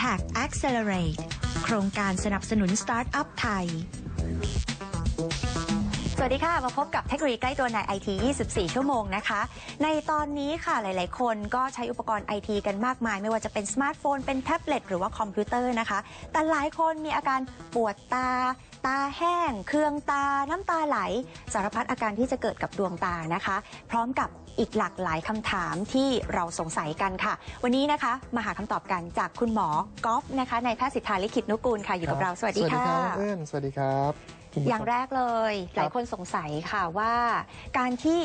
t a c Accelerate โครงการสนับสนุนสตาร์ทอัพไทย วัสดีค่ะ มาพบกับเทคโนโลยีใกล้ตัวในไอที24 ชั่วโมงนะคะ ในตอนนี้ค่ะหลาย ๆ คนก็ใช้อุปกรณ์ไอทีกันมากมาย ไม่ว่าจะเป็นสมาร์ทโฟน เป็นแท็บเล็ตหรือว่าคอมพิวเตอร์นะคะ แต่หลายคนมีอาการปวดตา ตาแห้ง เคืองตา น้ำตาไหล สารพัดอาการที่จะเกิดกับดวงตานะคะ พร้อมกับอีกหลากหลายคำถามที่เราสงสัยกันค่ะ วันนี้นะคะมาหาคำตอบกันจากคุณหมอกอฟนะคะในายแพทย์สิทธาลิขิตนุกูลค่ะอยู่กับเราสวัสดีค่ะสวัสดีครับเอิ้นสวัสดีครับ คุณผู้ชมอย่างแรกเลย หลายคนสงสัยค่ะว่า การที่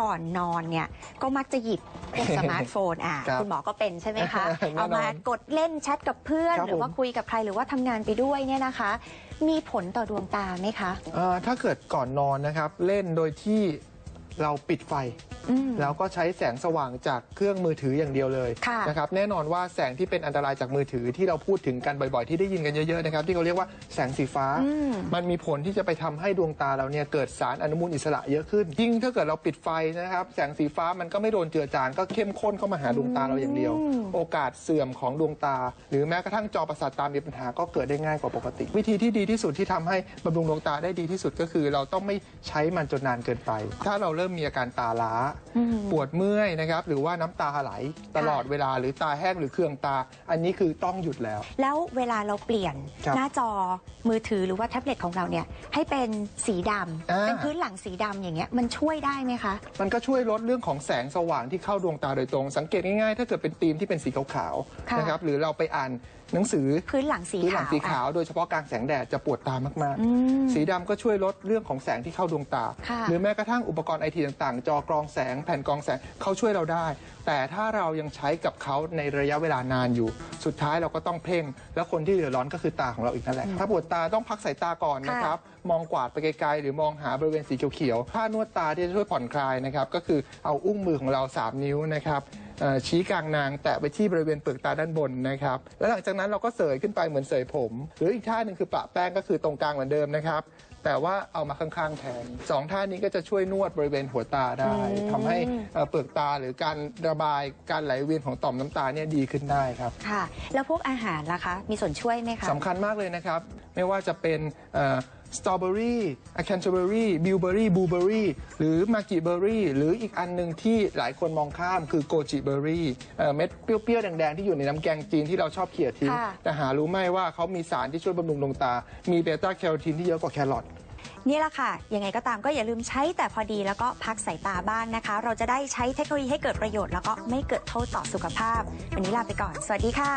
ก่อนนอนเนี่ยก็มักจะหยิบพวกสมาร์ทโฟนอะครับคุณหมอก็เป็นใช่ไหมคะ แน่นอนเอามากดเล่นแชทกับเพื่อน ครับหรือว่าผม คุยกับใครหรือว่าทำงานไปด้วยเนี่ยนะคะ มีผลต่อดวงตาไหมคะ เอ่อถ้าเกิดก่อนนอนนะครับ เล่นโดยที่ เราปิดไฟอืมแล้วก็ใช้แสงสว่างจากเครื่องมือถืออย่างเดียวเลยค่ะนะครับแน่นอนว่าแสงที่เป็นอันตรายจากมือถือที่เราพูดถึงกันบ่อยๆ ที่ได้ยินกันเยอะๆนะครับที่เขาเรียกว่าแสงสีฟ้าอืมมันมีผลที่จะไปทำให้ดวงตาเราเนี่ยเกิดสารอนุมูลอิสระเยอะขึ้น ยิ่งถ้าเกิดเราปิดไฟนะครับแสงสีฟ้ามันก็ไม่โดนเจือจางก็เข้มข้นเข้ามาหาดวงตาเราอย่างเดียวอืมโอกาสเสื่อมของดวงตา หรือแม้กระทั่งจอประสาทตามีปัญหาก็เกิดได้ง่ายกว่าปกติ วิธีที่ดีที่สุดที่ทำให้บำรุงดวงตาได้ดีที่สุดก็คือ เราต้องไม่ใช้มันจนนานเกินไป ถ้าเราเริ่มมีอาการตาล้าอืมปวดเมื่อยนะครับ หรือว่าน้ำตาไหลตลอดเวลาหรือตาแห้งหรือเคืองตา อันนี้คือต้องหยุดแล้ว แล้วเวลาเราเปลี่ยนครับหน้าจอมือถือหรือว่าแท็บเล็ตของเราเนี่ยให้เป็นสีดำอ่าเป็นพื้นหลังสีดำอย่างเงี้ยมันช่วยได้ไหมคะ มันก็ช่วยลดเรื่องของแสงสว่างที่เข้าดวงตาโดยตรง สังเกตง่ายๆ ถ้าเกิดเป็นธีมที่เป็นสีขาวค่ะๆนะครับหรือเราไปอ่านหนังสือพื้นหลังสีพื้นหลัขางวสีอะขาว โดยเฉพาะกลางแสงแดดจะปวดตามากอืมๆสีดำก็ช่วยลดเรื่องของแสงที่เข้าดวงตาค่ะหรือแม้กระทั่งอุปกรณ์ไอทีต่างๆ จอกรองแสงแผ่นกรองแสงเขาช่วยเราได้ แต่ถ้าเรายังใช้กับเขาในระยะเวลานานอยู่ สุดท้ายเราก็ต้องเพ่ง แล้วคนที่เดือดร้อนก็คือตาของเราอีกนั่นแหละ ถ้าปวดตาต้องพักสายตาก่อนนะครับ มองกวาดไปไกลๆหรือมองหาบริเวณสีเขียวๆผ้านวดตาที่จะช่วยผ่อนคลายนะครับก็คือเอาอุ้งมือของเรา 3 นิ้วนะครับเอ่อ ชี้กลางนางแตะไปที่บริเวณเปลือกตาด้านบนนะครับ แล้วหลังจากนั้นเราก็เสยขึ้นไปเหมือนเสยผม หรืออีกท่าหนึ่งคือปะแป้งก็คือตรงกลางเหมือนเดิมนะครับ แต่ว่าเอามาข้างๆแทนสองท่านี้ก็จะช่วยนวดบริเวณหัวตาได้ทำให้เอ่อเปลือกตาหรือการระบายการไหลเวียนของต่อมน้ำตาเนี่ยดีขึ้นได้ครับ ค่ะ แล้วพวกอาหารล่ะคะ มีส่วนช่วยไหมคะสำคัญมากเลยนะครับ ไม่ว่าจะเป็นสตรอเบอรี่อะแคนเทอร์เบอรี่บิวเบอรี่บูเบอรี่หรือมากิเบอรี่หรืออีกอันหนึ่งที่หลายคนมองข้ามคือโกจิเบอรี่เม็ดเปรี้ยวๆแดงๆ ที่อยู่ในน้ำแกงจีนที่เราชอบเขี่ยทิ้งค่ะแต่หารู้ไหมว่าเขามีสารที่ช่วยบำรุงดวงตา มีเบต้าแคโรทีนที่เยอะกว่าแครอทนี่แหละค่ะ ยังไงก็ตามก็อย่าลืมใช้แต่พอดีแล้วก็พักสายตาบ้างนะคะ เราจะได้ใช้เทคโนโลยีให้เกิดประโยชน์แล้วก็ไม่เกิดโทษต่อสุขภาพ วันนี้ลาไปก่อน สวัสดีค่ะ